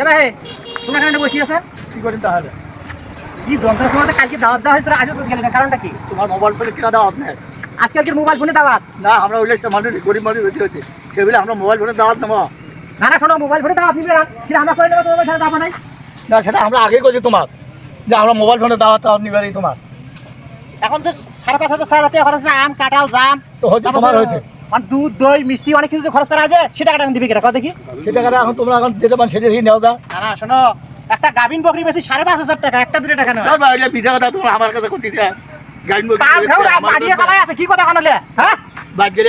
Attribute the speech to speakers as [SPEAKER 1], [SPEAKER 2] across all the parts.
[SPEAKER 1] এ ভাই তোমার এখানে বসে আছে?
[SPEAKER 2] কি তাহলে?
[SPEAKER 1] কি যন্ত্র তোমাদের কালকে দাওয়াত দেওয়া তো গেলে না কারণটা কি?
[SPEAKER 2] তোমার মোবাইল ফোনে কিনা দাওয়াত নেই।
[SPEAKER 1] আজকালকের মোবাইল ফোনে দাওয়াত?
[SPEAKER 2] না আমরা ওইলে সে মানুষ গরিব মানুষ বেশি হচ্ছে সেগুলো আমরা মোবাইল ফোনে দাওয়াত নেব।
[SPEAKER 1] না না শোনো মোবাইল ফোনে দাওয়াত নিবে না। কি আমরা করে নেব তোমার সাথে দাবা নাই?
[SPEAKER 2] না সেটা আমরা আগে করছি তোমার। যে আমরা মোবাইল ফোনে দাওয়াত নিবারই তোমার।
[SPEAKER 1] এখন তো সাড়ে পাঁচ হাজার ছয় টাকা খরচ আছে আম কাঁঠাল জাম।
[SPEAKER 2] তো হচ্ছে তোমার হয়েছে।
[SPEAKER 1] মানে দুধ দই মিষ্টি অনেক কিছু খরচ করা আছে দিবি কেটা? কথা দেখি।
[SPEAKER 2] সেটা কারণে এখন তোমরা এখন যেটা পান সেটা নেওয়া যা।
[SPEAKER 1] না না শোনো। একটা গাভিন বকরি বেশি সাড়ে পাঁচ হাজার টাকা একটা দুটো টাকা
[SPEAKER 2] বিজা কথা তোমরা আমার কাছে
[SPEAKER 1] আছে কি কথা কানলে হ্যাঁ?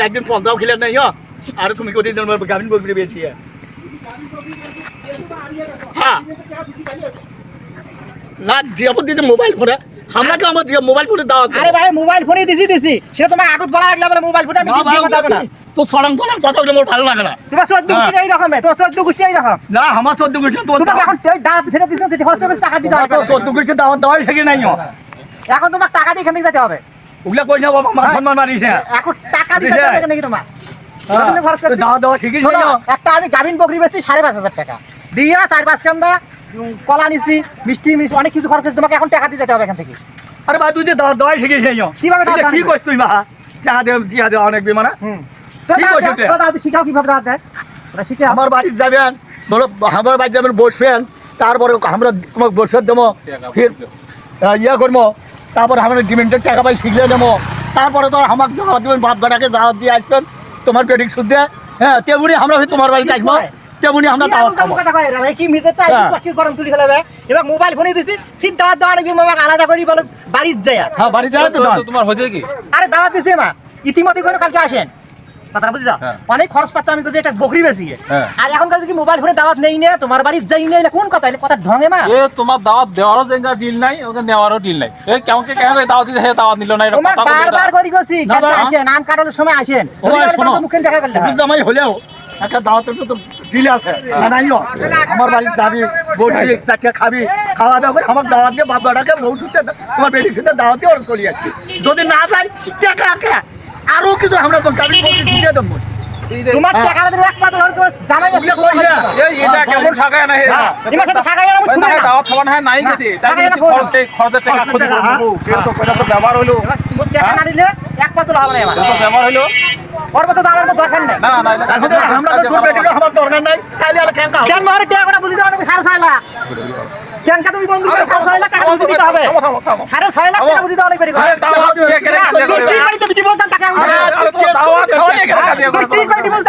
[SPEAKER 2] একদিন পন্থাও খেলে নাই হ্যাঁ? আর তুমি কোথায় বকরি পেয়েছি হ্যাঁ? না দিয়ে দিতে মোবাইল ফোনে আমরা তো আমার মোবাইল ফোনে দাওয়াত
[SPEAKER 1] আরে ভাই মোবাইল ফোনই দিছি দিছি। সেটা তোমার আগত বলা লাগলে বলে মোবাইল ফোনে আমি
[SPEAKER 2] ভাই,
[SPEAKER 1] কথা না
[SPEAKER 2] তো সরাং সরাং কথা বলে আমার ভালো লাগে না।
[SPEAKER 1] তোমার চোদ্দ গুষ্টি এই রকম তোমার চোদ্দ গুষ্টি এই রকম
[SPEAKER 2] না আমার চোদ্দ গোষ্ঠী তোমার
[SPEAKER 1] তোমার এখন ওই দাঁত যেটা দিছো সেটা খরচ করে টাকা
[SPEAKER 2] তোমার তো চোদ্দ গোষ্ঠী দাওয়াত দেওয়াই শেখে নাই হ্যাঁ।
[SPEAKER 1] এখন তোমার টাকা দিয়ে এখান থেকে যেতে হবে।
[SPEAKER 2] ওগুলা কই না বাবা মান সম্মান মারিস না।
[SPEAKER 1] এখন টাকা দিতে? হবে নাকি তোমার।
[SPEAKER 2] দাওয়া দেওয়া শিখিস
[SPEAKER 1] একটা আমি গাভিন বকরি বেচছি সাড়ে পাঁচ হাজার টাকা। দিয়া চার পাঁচ উম, কলা নিছি মিষ্টি মিষ্টি অনেক কিছু খরচ তোমাকে এখন টাকা দিয়ে যেতে হবে এখান থেকে।
[SPEAKER 2] আরে ভাই তুই যে শিখিস নাই
[SPEAKER 1] কীভাবে
[SPEAKER 2] কি করছিস তুই মা? যা দে দিয়া দে অনেক বিমানা।
[SPEAKER 1] হুম।
[SPEAKER 2] কি করছিস
[SPEAKER 1] শিখাও কীভাবে দাওয়াত দেয়। ওটা শিখে
[SPEAKER 2] আমার বাড়ি যাবেন ধরো আমার বাড়ি যাবেন বসবেন তারপরে আমরা তোমাকে বসে দেবো ফির ইয়ে করব তারপর আমরা ডিমেন্টের টাকা পাই শিখলে নেব তারপরে তো আমাকে দেবেন বাপ বেটাকে দাওয়াত দিয়ে আসবেন তোমার পেটিক শুদ্ধে হ্যাঁ তেমনি আমরা তোমার বাড়িতে আসব। তেমনি আমরা
[SPEAKER 1] কি
[SPEAKER 2] দাওয়াত খাব।
[SPEAKER 1] কথা কয়? ভাই, কি মিটারটা একটু
[SPEAKER 2] হ্যাঁ।
[SPEAKER 1] গরম তুলি ফেলাবে এবার মোবাইল ফোনে দিছি ঠিক দাওয়াত দেওয়া নাকি মামাকে আলাদা করি বলে বাড়ির যায়।
[SPEAKER 2] হ্যাঁ বাড়ি যাবে তো যান।
[SPEAKER 3] তোমার হয়েছে কি?
[SPEAKER 1] আরে দাওয়াত দিছে মা। ইতিমধ্যে করে কালকে আসেন। কথাটা বুঝি যাও
[SPEAKER 3] হ্যাঁ।
[SPEAKER 1] অনেক খরচ পাচ্ছে আমি কইছি এটা বকরি বেশি।
[SPEAKER 3] হ্যাঁ।
[SPEAKER 1] আর এখনকার যদি মোবাইল ফোনে দাওয়াত নেই না? তোমার বাড়ির যাই না? কোন কথা? এটা কথা ঢঙে মা।
[SPEAKER 3] এ তোমার দাওয়াত দেওয়ারও যে ডিল নাই ওকে নেওয়ারও ডিল নাই। এ কেমন কে কেন দাওয়াত দিছে হে দাওয়াত নিল না এরকম কথা
[SPEAKER 1] বারবার করি গেছি আসেন আম কাটানোর সময় আসেন। মুখে দেখা করলে।
[SPEAKER 2] একটু জামাই হলেও একটা দাওয়াতের তো ডিল আছে। নানাইও আমার বাড়ি যাবি বসবি চারটে খাবি খাওয়া দাওয়া করে আমার দাওয়াত দিয়ে বাপ বউ সুতে তোমার বেটি সুতে দাওয়াতে ওর চলে যাচ্ছে। যদি না যাই টাকা কে? আরও কিছু আমরা তো গাড়ি দিয়ে দেবো।
[SPEAKER 1] তোমার। টাকা দিলে একমাত্র হলো
[SPEAKER 3] এটা কেমন না হে।
[SPEAKER 1] সাথে টাকা
[SPEAKER 3] না, দাওয়াত নাই গেছে। তাই খরচ। খরচের টাকা ক্ষতি তো তো ব্যবহার
[SPEAKER 1] তোমার টাকা না দিলে একমাত্র হবে না
[SPEAKER 3] ব্যবহার হইল।
[SPEAKER 1] ওর মতো আমার দরকার নেই।
[SPEAKER 3] না না
[SPEAKER 2] তো আমরা তো তোর বেটিরও আমার দরকার নাই তাইলে আর কেন
[SPEAKER 1] কেন মারে টাকা করে বুঝি দাও না সাড়ে ছয় লাখ। কেন কা তুমি বন্ধু করে সাড়ে ছয় লাখ টাকা বুঝি দিতে হবে। সাড়ে ছয় লাখ টাকা বুঝি অনেক কি ডিভোর্স টাকা আমি কি ডিভোর্স?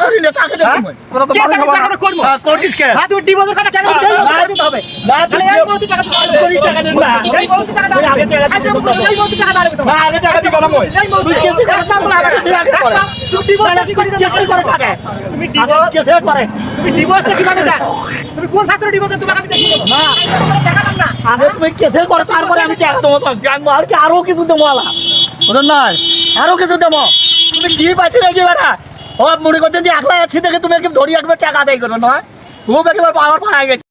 [SPEAKER 2] না না তুই কে সরি না তাকে দে তুমি
[SPEAKER 3] তোরা তো
[SPEAKER 1] কে
[SPEAKER 3] বাড়ি
[SPEAKER 1] আছে আমি
[SPEAKER 3] খাবা না।
[SPEAKER 1] টাকাটা
[SPEAKER 2] করিস কে
[SPEAKER 1] তুই ডিভোর্সের কথা কেন বলছিস? এই মতো দিতে হবে।
[SPEAKER 2] না তুই
[SPEAKER 1] এই মতো টাকা দিতে
[SPEAKER 2] টাকা দেন না
[SPEAKER 1] এই মতো টাকা দাও।
[SPEAKER 2] আগে টাকা
[SPEAKER 1] আজকে এই মতো টাকা দাও
[SPEAKER 2] না আগে টাকা দিবা না মই তুই কেসে করে
[SPEAKER 1] একবার বলে হবে না।
[SPEAKER 2] তুই আগে করে।
[SPEAKER 1] তুমি ডিভোর্সটা কি করে
[SPEAKER 2] কেসে করে টাকা
[SPEAKER 1] তুমি ডিভোর্স
[SPEAKER 2] কেসে করে
[SPEAKER 1] তুমি ডিভোর্সটা কীভাবে দাও? তুমি কোন ছাত্র ডিভোর্স তোমাকে আমি দেখিয়ে দেবো।
[SPEAKER 2] না
[SPEAKER 1] তোমার টাকা দাও না।
[SPEAKER 2] আগে তুমি কেসে করে তারপরে আমি টাকা দেবো তো জানব আর কি আরও কিছু দেবো আলা বুঝলেন না আরও কিছু দেবো তুমি কি পাচ্ছি নাকি বেটা ও মনে করছেন যে একলা আছি দেখে তুমি একদম ধরি একবার টাকা আদায় করো নয়। খুব একবার পাওয়ার পাওয়া গেছে।